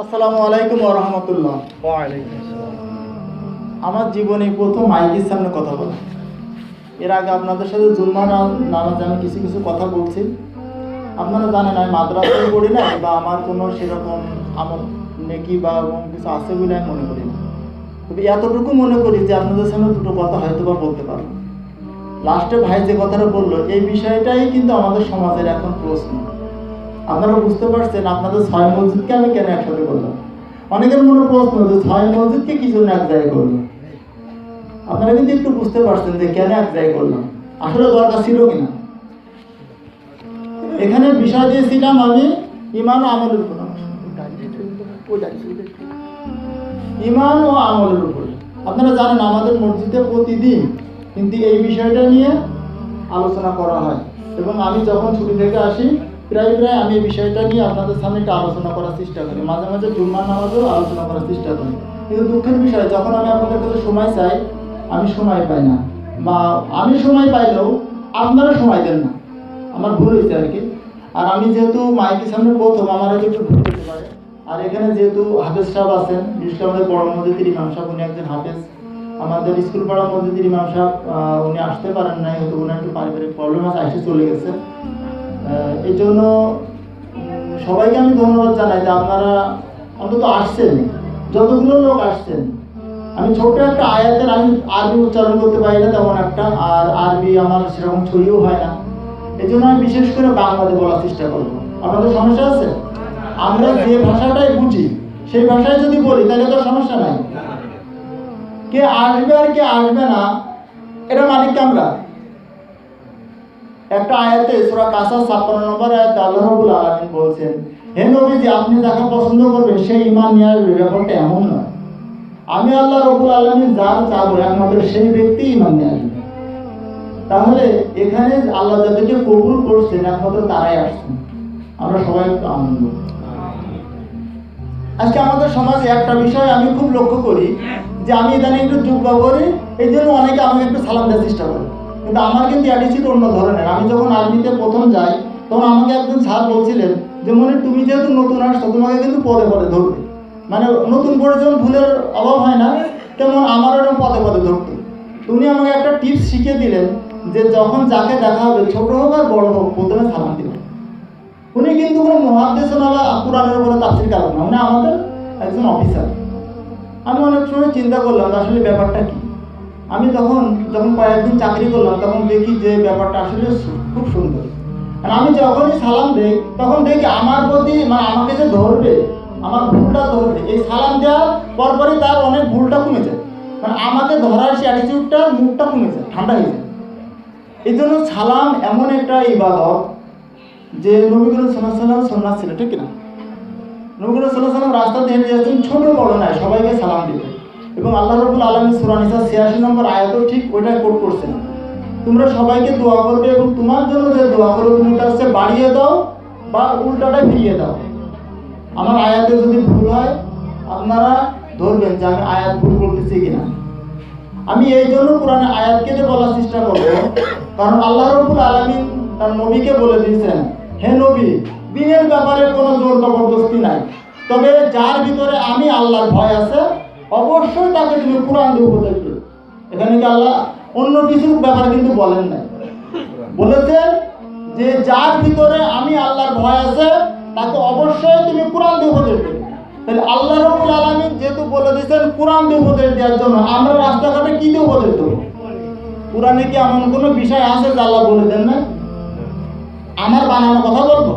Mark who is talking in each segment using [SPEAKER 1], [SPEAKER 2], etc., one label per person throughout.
[SPEAKER 1] আসসালামু আলাইকুম রহমতুল্লাহ। আমার জীবনে প্রথম মাইকের সামনে কথা বলা। এর আগে আপনাদের সাথে জুলমা নামাজে আমি কিছু কিছু কথা বলছি। আপনারা জানেন আমি মাদ্রাসায় পড়ি না বা আমার কোনো সেরকম আমল নেকি বা কিছু আছে বলে আমি মনে করি না। তবে এতটুকু মনে করি যে আপনাদের সামনে দুটো কথা হয়তো বা বলতে পারব। লাস্টে ভাই যে কথাটা বলল এই বিষয়টাই কিন্তু আমাদের সমাজের এখন প্রশ্ন। আপনারা বুঝতে পারছেন আপনাদের ছয় মসজিদকে আমি কেন একসাথে করলাম? অনেকের মনে প্রশ্ন যে ছয় মসজিদকে কি জন্য এক জায়গায় করলাম? আপনারা কিন্তু একটু বুঝতে পারছেন যে কেন এক জায়গায় করলাম। আসলে দরকার ছিল কিনা? এখানে বিষয় দিয়েছিলাম আমি ইমান আমলের উপর। ইমান ও আমলের উপরে। আপনারা জানেন আমাদের মসজিদে প্রতিদিন কিন্তু এই বিষয়টা নিয়ে আলোচনা করা হয়। এবং আমি যখন ছুটি থেকে আসি প্রায় প্রায় আমি এই বিষয়টা নিয়ে আপনাদের সামনে একটা আলোচনা করার চেষ্টা করি। মাঝে মাঝে জুম্মার নামাজেও আলোচনা করার চেষ্টা করি। কিন্তু দুঃখের বিষয়, যখন আমি আপনাদের কাছে সময় চাই, আমি সময় পাই না। বা আমি সময় পাইলেও আপনারা সময় দেন না। আমার ভুল হয়েছে আর কি। আর আমি যেহেতু মাইকের সামনে প্রথম, আমার হয়তো একটু ভুল হতে পারে। আর এখানে যেহেতু হাফেজ সাহেব আছেন, বিশেষ আমাদের বড় মসজিদের ইমাম সাহেব, উনি একজন হাফেজ। আমাদের স্কুল পাড়া মসজিদের ইমাম সাহেব উনি আসতে পারেন নাই, হয়তো উনার একটু পারিবারিক প্রবলেম আছে এসে চলে গেছে। এই জন্য সবাইকে আমি ধন্যবাদ জানাই যে আপনারা অন্তত আসছেন, যতগুলো লোক আসছেন। আমি ছোট একটা আয়াতের আমি আরবি উচ্চারণ করতে পারি না তেমন একটা, আর আরবি আমার সেরকম ছড়িও হয় না। এই জন্য আমি বিশেষ করে বাংলাতে বলার চেষ্টা করব। আপনাদের সমস্যা আছে? আমরা যে ভাষাটাই বুঝি, সেই ভাষায় যদি বলি, তাহলে তো সমস্যা নাই। কে আসবে আর কে আসবে না, এটা মালিক আমরা একটা আয়াতে সূরা কাসা 56 নম্বর আয়াতে আল্লাহ রাব্বুল আলামিন বলছেন, হে নবীজি, আপনি যাকে পছন্দ করবেন সেই ঈমান নিয়ে আসবে। ব্যাপারটা এমন নয়। আমি আল্লাহ রাব্বুল আলামিন যার চাবো, একমাত্র সেই ব্যক্তি ঈমান নিয়ে আসবে। তাহলে এখানে আল্লাহ যাদেরকে কবুল করছেন, একমাত্র তারাই আসছেন আমরা সবাই আনন্দ আজকে আমাদের সমাজে একটা বিষয় আমি খুব লক্ষ্য করি, যে আমি ইদানিং একটু যুগ করি এই জন্য অনেকে আমাকে একটু সালাম দেওয়ার চেষ্টা করে। কিন্তু আমার কিন্তু অ্যাটিচিউড অন্য ধরনের। আমি যখন আর্মিতে প্রথম যাই, তখন আমাকে একজন স্যার বলছিলেন যে, মনে, তুমি যেহেতু নতুন আসছো, তোমাকে কিন্তু পদে পদে ধরবে। মানে নতুন করে যেমন ভুলের অভাব হয় না, তেমন আমারও এরকম পদে পদে ধরতো। তো উনি আমাকে একটা টিপস শিখিয়ে দিলেন যে, যখন যাকে দেখা হবে, ছোট হোক আর বড় হোক, প্রথমে সালাম দিবেন। উনি কিন্তু কোনো মহাদেশ না বা কোরআনের উপরে তাফসির কালাম না। উনি আমাদের একজন অফিসার আমি অনেক সময় চিন্তা করলাম আসলে ব্যাপারটা কি? আমি তখন যখন কয়েকদিন চাকরি করলাম, তখন দেখি যে ব্যাপারটা আসলে খুব সুন্দর। আর আমি যখনই সালাম দেই, তখন দেখি আমার প্রতি মানে আমাকে যে ধরবে, আমার ভুলটা ধরবে, এই সালাম দেওয়ার পরপরই তার অনেক ভুলটা কমে যায়। মানে আমাকে ধরার সেই অ্যাটিটিউডটা মুখটা কমে যায়, ঠান্ডা হয়ে যায়। এই জন্য সালাম এমন একটা ইবাদত যে নবী করিম সাল্লাহ সাল্লাম সন্ন্যাস ছিল, ঠিক না নবী করিম সাল্লাহ সাল্লাম রাস্তা দিয়ে হেঁটে যাচ্ছেন, ছোট বড় নাই সবাইকে সালাম দিতে এবং আল্লাহ রবুল আলমী সুরানিসা ছিয়াশি নম্বর আয়াতও ঠিক ওইটাই কোট করছেন। তোমরা সবাইকে দোয়া করবে এবং তোমার জন্য যে দোয়া করো, তুমি তার হচ্ছে বাড়িয়ে দাও বা উল্টাটা ফিরিয়ে দাও। আমার আয়াতে যদি ভুল হয়, আপনারা ধরবেন যে আমি আয়াত ভুল বলতেছি কিনা। আমি এই জন্য কোরআনে আয়াত কেটে বলার চেষ্টা করব, কারণ আল্লাহ রবুল আলমিন তার নবীকে বলে দিয়েছেন, হে নবী, দিনের ব্যাপারে কোনো জোর জবরদস্তি নাই। তবে যার ভিতরে আমি আল্লাহর ভয় আছে অবশ্যই তাকে তুমি কোরআন দিয়ে উপদেশ এখানে কি আল্লাহ অন্য কিছুর ব্যাপার কিন্তু বলেন নাই। বলেছেন যে যার ভিতরে আমি আল্লাহর ভয় আছে, তাকে অবশ্যই তুমি কোরআন দিয়ে উপদেশ দেবে। তাহলে আল্লাহ রবুল আলমিন যেহেতু বলে দিয়েছেন কোরআন দিয়ে উপদেশ দেওয়ার জন্য, আমরা রাস্তাঘাটে কি দিয়ে উপদেশ দেবো? কোরআনে কি এমন কোনো বিষয় আছে যে আল্লাহ বলে দেন না আমার বানানো কথা বলব?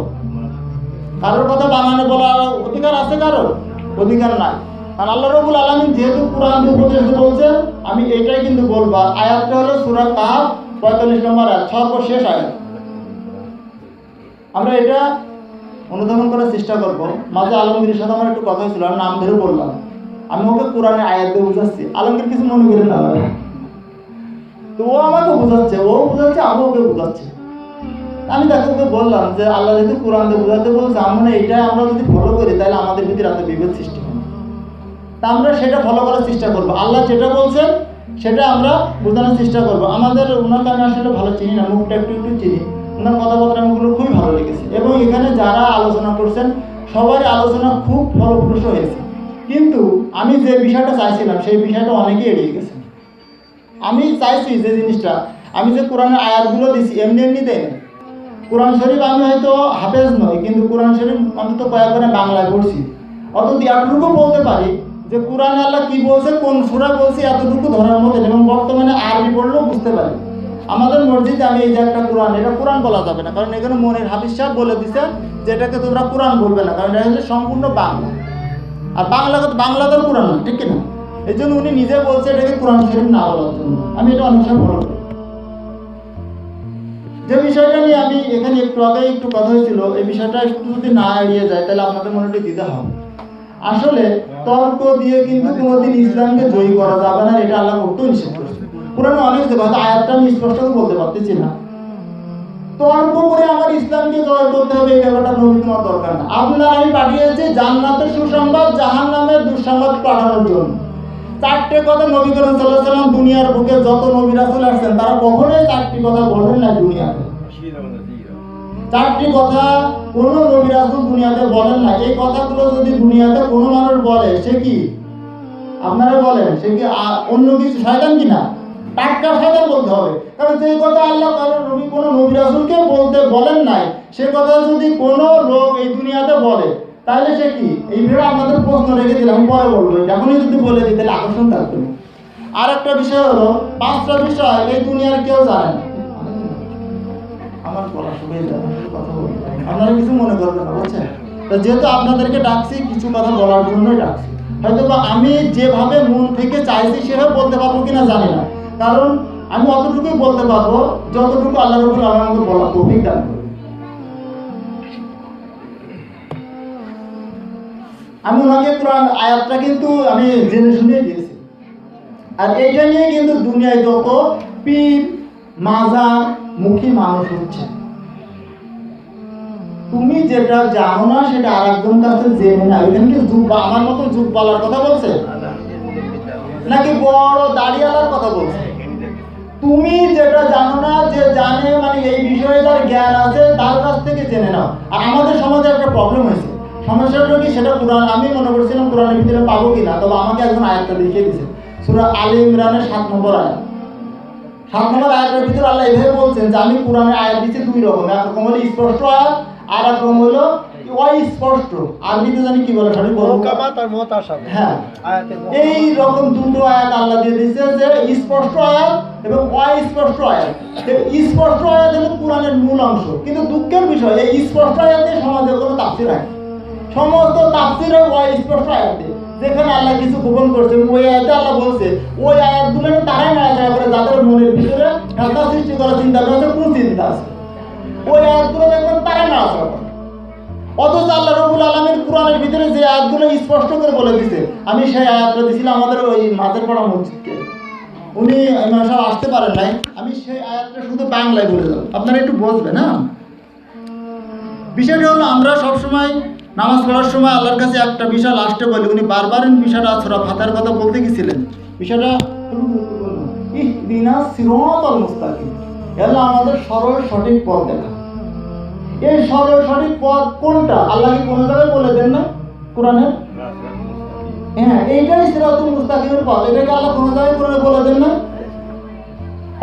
[SPEAKER 1] কারোর কথা বানানো বলার অধিকার আছে কারোর? অধিকার নাই। আর আল্লাহ রবুল আলমিন যেহেতু কোরআন উপদেশ বলছেন, আমি এটাই কিন্তু বলব। আয়াতটা হলো সুরা কাহাব পঁয়তাল্লিশ নম্বর আয়াত, সর্বশেষ আয়াত। আমরা এটা অনুধাবন করার চেষ্টা করব। মাঝে আলমগীরের সাথে আমার একটু কথা হয়েছিল আমি নাম ধরে বললাম। আমি ওকে কোরআনে আয়াত দিয়ে বুঝাচ্ছি। আলমগীর কিছু মনে করেন না তো ও আমাকে বোঝাচ্ছে, ও বোঝাচ্ছে, আমি ওকে বোঝাচ্ছে। আমি তাকে বললাম যে, আল্লাহ যদি কোরআন দিয়ে বোঝাতে বলছে আমরা এটা আমরা যদি ফলো করি, তাহলে আমাদের ভিতরে এত বিভেদ সৃষ্টি তা আমরা সেটা ফলো করার চেষ্টা করব। আল্লাহ যেটা বলছেন, সেটা আমরা বোঝানোর চেষ্টা করব। আমাদের ওনাকে আমি আসলে ভালো চিনি না, মুখটা একটু একটু চিনি। ওনার কথাবার্তা আমাগুলো খুবই ভালো লেগেছে। এবং এখানে যারা আলোচনা করছেন, সবার আলোচনা খুব ফলপ্রসূ হয়েছে। কিন্তু আমি যে বিষয়টা চাইছিলাম, সেই বিষয়টা অনেকেই এড়িয়ে গেছে। আমি চাইছি যে জিনিসটা, আমি যে কোরআনের আয়াতগুলো দিছি, এমনি এমনি দেয় না। কোরআন শরীফ আমি হয়তো হাফেজ নই, কিন্তু কোরআন শরীফ আমি তো কয়েকবারে বাংলায় পড়ছি। অত এতটুকু বলতে পারি যে কোরআন আল্লাহ কি বলছে, কোন সুরা বলছে, এতটুকু ধরার মতো এবং বর্তমানে আরবি পড়লেও বুঝতে পারি। আমাদের মসজিদে আমি এই যে একটা কোরআন, এটা কোরআন বলা যাবে না। কারণ এখানে মনের হাফিজ সাহেব বলে দিছে যে এটাকে তোমরা কোরআন বলবে না। কারণ এটা হচ্ছে সম্পূর্ণ বাংলা। আর বাংলা বাংলা তো কোরআন না, ঠিক না? এই জন্য উনি নিজে বলছে এটাকে কোরআন শরীফ না বলার জন্য। আমি এটা অনেক সময় করি যে বিষয়টা নিয়ে আমি এখানে একটু আগে একটু কথা হয়েছিল, এই বিষয়টা একটু যদি না এড়িয়ে যায়, তাহলে আপনাদের মনে একটু দিতে হবে। আসলে তর্ক দিয়ে কিন্তু কোনোদিন ইসলামকে জয়ী করা যাবে না এটা আল্লাহ করতেও নিষেধ করেছে পুরানো অনেক হয়তো আয়াতটা আমি স্পষ্ট বলতে পারতেছি না। তর্ক করে আমার ইসলামকে জয় করতে হবে এই ব্যাপারটা নবী তোমার দরকার না। আপনার আমি পাঠিয়েছি জান্নাতের সুসংবাদ জাহান নামের দুঃসংবাদ পাঠানোর জন্য। চারটে কথা নবী করিম সাল্লাহ সাল্লাম দুনিয়ার বুকে যত নবী রাসুল আসছেন তারা কখনোই চারটি কথা বলেন না দুনিয়াতে। চারটি কথা কোনো নবী দুনিয়াতে বলেন না। এই কথাগুলো যদি দুনিয়াতে কোনো মানুষ বলে, সে কি? আপনারা বলেন, সে কি অন্য কিছু? শয়তান কিনা টাটকা শয়তান বলতে হবে। কারণ যে কথা আল্লাহ কারণ কোনো নবী বলতে বলেন নাই। সে কথা যদি কোনো লোক এই দুনিয়াতে বলে, তাহলে সে কি? এই বিষয়ে আপনাদের প্রশ্ন রেখে দিলাম পরে বলব। এখনই যদি বলে দিই, তাহলে আকর্ষণ থাকবে। আর একটা বিষয় হলো, পাঁচটা বিষয় এই দুনিয়ার কেউ জানে না। আমার বলা বলি আপনারা কিছু মনে করবেন না, বুঝছেন? তো যেহেতু আপনাদেরকে ডাকছি, কিছু কথা বলার জন্যই ডাকছি। হয়তো আমি যেভাবে মন থেকে চাইছি সেভাবে বলতে পারব কিনা জানি না। কারণ আমি অতটুকুই বলতে পারব, যতটুকু আল্লাহ রবুল আমাকে বলা তৌফিক দান আমি ওনাকে কোরআন আয়াতটা কিন্তু আমি জেনে শুনে দিয়েছি আর এটা নিয়ে কিন্তু দুনিয়ায় যত পীর মাজার মুখী মানুষ হচ্ছে। তুমি যেটা জানো না, সেটা আর একজন কাছে জেনে না এখানে কি আমার মতন যুগ বলার কথা বলছে? নাকি বড় দাড়িওয়ালার কথা বলছে? তুমি যেটা জানো না, যে জানে মানে এই বিষয়ে তার জ্ঞান আছে, তার কাছ থেকে জেনে নাও। আর আমাদের সমাজে একটা প্রবলেম হয়েছে। সমস্যাটা কি, সেটা কোরআন আমি মনে করছিলাম কোরআনের ভিতরে পাবো কিনা, তবে আমাকে একজন আয়াতটা লিখে দিয়েছে। সুরা আলী ইমরানের সাত নম্বর আয়াত। সাত নম্বর আয়াতের ভিতরে আল্লাহ এভাবে বলছেন যে আমি কোরআনের আয়াত দিচ্ছি দুই রকম। এক রকম হলো স্পষ্ট আয়াত আর এক রকম হলো অস্পষ্ট। আরবিতে জানি কি বলে সঠিক হ্যাঁ। এই রকম দুটো আয়াত আল্লাহ দিয়ে দিচ্ছে যে স্পষ্ট আয়াত এবং অস্পষ্ট আয়াত। স্পষ্ট আয়াত হলো কোরআনের মূল অংশ। কিন্তু দুঃখের বিষয় এই স্পষ্ট আয়াতে সমাজে কোনো তাফসির হয়। সমস্ত তাফসির হয় অস্পষ্ট আয়াতে যেখানে আল্লাহ কিছু গোপন করছে ওই আয়াতে আল্লাহ বলছে, ওই আয়াতগুলো তারাই নাড়াচাড়া করে, যাদের মনের ভিতরে ঢাকা সৃষ্টি করার চিন্তা করছে কোন চিন্তা আছে। ওই আয়াতগুলো দেখবেন তারাই নাড়াচাড়া করে। অথচ আল্লাহ রবুল আলমের কোরআনের ভিতরে যে আয়াতগুলো স্পষ্ট করে বলে দিছে, আমি সেই আয়াতটা দিছিলাম আমাদের ওই মাঝের পড়া মসজিদকে। উনি ইমাম আসতে পারেন নাই, আমি সেই আয়াতটা শুধু বাংলায় বলে যাব আপনারা একটু বসবেন হ্যাঁ? বিষয়টা হলো আমরা সবসময় নামাজ পড়ার সময় আল্লাহর কাছে একটা বিষয় লাস্টে বলি, উনি বারবার বিষয়টা ছোড়া ফাতার কথা বলতে গেছিলেন। বিষয়টা এলা আমাদের সরল সঠিক পথ দেখা। এই সরল সঠিক পথ কোনটা? আল্লাহ কি কোনো জায়গায় বলে দেন না? কোরআনে হ্যাঁ এইটাই সিরাতুল মুস্তাকিমের পথ। এটাকে আল্লাহ কোনো জায়গায় কোরআনে বলে দেন না?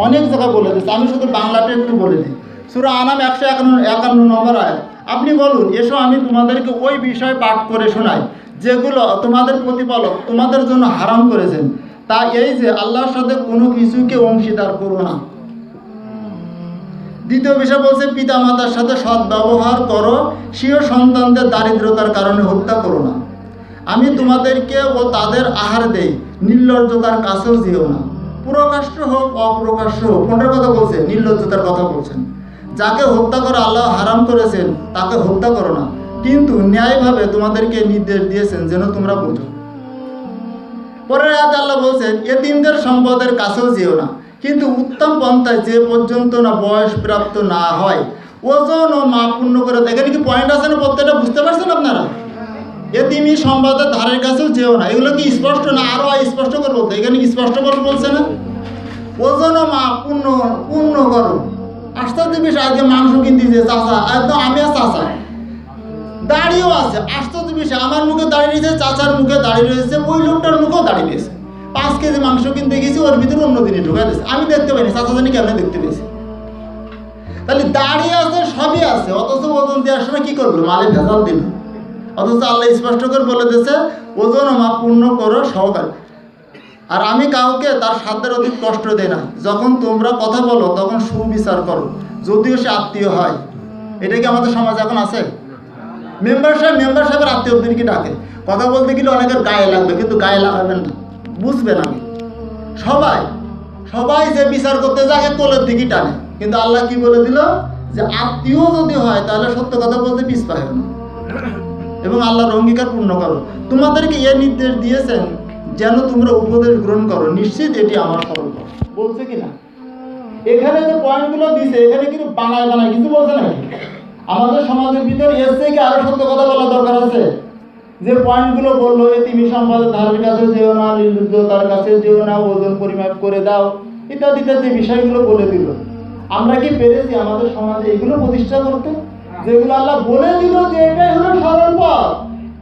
[SPEAKER 1] অনেক জায়গায় বলে দিচ্ছে আমি শুধু বাংলাটা একটু বলে দিই। সুরা আনাম একশো একান্ন একান্ন নম্বর আয় আপনি বলুন, এসো আমি তোমাদেরকে ওই বিষয় পাঠ করে শোনাই, যেগুলো তোমাদের প্রতিপালক তোমাদের জন্য হারাম করেছেন। তা এই যে আল্লাহর সাথে কোনো কিছুকে অংশীদার করো না। দ্বিতীয় বিষয় বলছে পিতা মাতার সাথে সৎ ব্যবহার করো, স্বীয় সন্তানদের দারিদ্রতার কারণে হত্যা করো না। আমি তোমাদেরকে ও তাদের আহার দেই, নির্লজ্জতার কাছেও যেও না। প্রকাশ্য হোক, অপ্রকাশ্য হোক কোনটার কথা বলছে, নির্লজ্জতার কথা বলছেন। যাকে হত্যা করা আল্লাহ হারাম করেছেন, তাকে হত্যা করো না। কিন্তু ন্যায়ভাবে তোমাদেরকে নির্দেশ দিয়েছেন যেন তোমরা বোঝো। পরের আয়াতে আল্লাহ বলছেন এ তিনদের সম্পদের কাছেও যেও না। কিন্তু উত্তম পন্থায় যে পর্যন্ত না বয়স প্রাপ্ত না হয়, ওজন ও মাপ পূর্ণ করে। এখানে কি পয়েন্ট আছে না প্রত্যেকটা বুঝতে পারছেন আপনারা? এ এতিমি সম্পদের ধারের কাছেও যেও না। এগুলো কি স্পষ্ট না আরও স্পষ্ট করে বলতে? এখানে কি স্পষ্ট করে বলছে না? ওজন ও মাপ পূর্ণ পূর্ণ করো। আস্তে বেশ আজকে মাংস কিনতে যে চাষা একদম আমি আর চাষা দাড়িও আছে। আশ্চর্য বিষয় আমার মুখে দাঁড়িয়ে রয়েছে, চাচার মুখে দাঁড়িয়ে রয়েছে, ওই লোকটার মুখেও দাঁড়িয়ে রয়েছে। পাঁচ কেজি মাংস কিনতে গেছি, ওর ভিতরে অন্য দিনে ঢুকাই দিয়েছে। আমি দেখতে পাইনি, চাচা জানি কেমন দেখতে পেয়েছি। তাহলে দাঁড়িয়ে আছে, সবই আছে। অথচ ওজন দেওয়ার সময় কি করল মালে ভেজাল দিল। অথচ আল্লাহ স্পষ্ট করে বলে দিয়েছে, ওজন মাপ পূর্ণ করো সহকারে। আর আমি কাউকে তার সাধ্যের অধিক কষ্ট দেই না। যখন তোমরা কথা বলো, তখন সুবিচার করো, যদিও সে আত্মীয় হয়। এটা কি আমাদের সমাজ এখন আছে? মেম্বার সাহেব, মেম্বার সাহেবের আত্মীয়দেরকে ডাকে? কথা বলতে গেলে অনেকের গায়ে লাগবে, কিন্তু গায়ে লাগাবেন না। বুঝবেন আমি সবাই সবাই যে বিচার করতে যায় কোলের দিকে টানে। কিন্তু আল্লাহ কি বলে দিল? যে আত্মীয় যদি হয়, তাহলে সত্য কথা বলতে পিস পায় না। এবং আল্লাহর অঙ্গীকার পূর্ণ করো। তোমাদেরকে এ নির্দেশ দিয়েছেন যেন তোমরা উপদেশ গ্রহণ করো, নিশ্চিত এটি আমার পথ। বলছে কি না এখানে যে পয়েন্টগুলো দিছে, এখানে কিন্তু বানায় বানায় কিছু বলছে নাকি? আমাদের সমাজের ভিতরে এর থেকে আরও সত্য কথা বলা দরকার আছে? যে পয়েন্টগুলো বলল যে তিমি সম্পাদক ধারের কাছে যেও না নির্লুদ্ধতার কাছে যেও না, ওজন পরিমাপ করে দাও। ইত্যাদি ইত্যাদি বিষয়গুলো বলে দিল। আমরা কি পেরেছি আমাদের সমাজে এগুলো প্রতিষ্ঠা করতে? যেগুলো আল্লাহ বলে দিল যে এটাই হলো সরল পথ।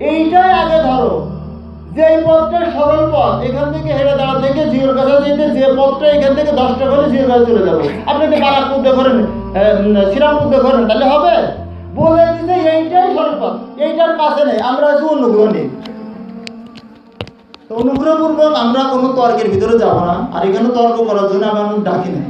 [SPEAKER 1] এইটাই আগে ধরো। যে এই পথটা সরল পথ, এখান থেকে হেরে দাঁড়া থেকে জিওর কাছে যেতে, যে পথটা এখান থেকে দশটা করে জিওর কাছে চলে যাব। আপনি যদি বারাকপুর করেন শ্রীরামপুর করেন, তাহলে হবে? বলে দিতে এইটাই সরল পথ, এইটার কাছে নেই, আমরা আছি অনুগ্রহ নেই তো অনুগ্রহপূর্বক আমরা কোনো তর্কের ভিতরে যাব না, আর এখানে তর্ক করার জন্য আমি ডাকি নাই।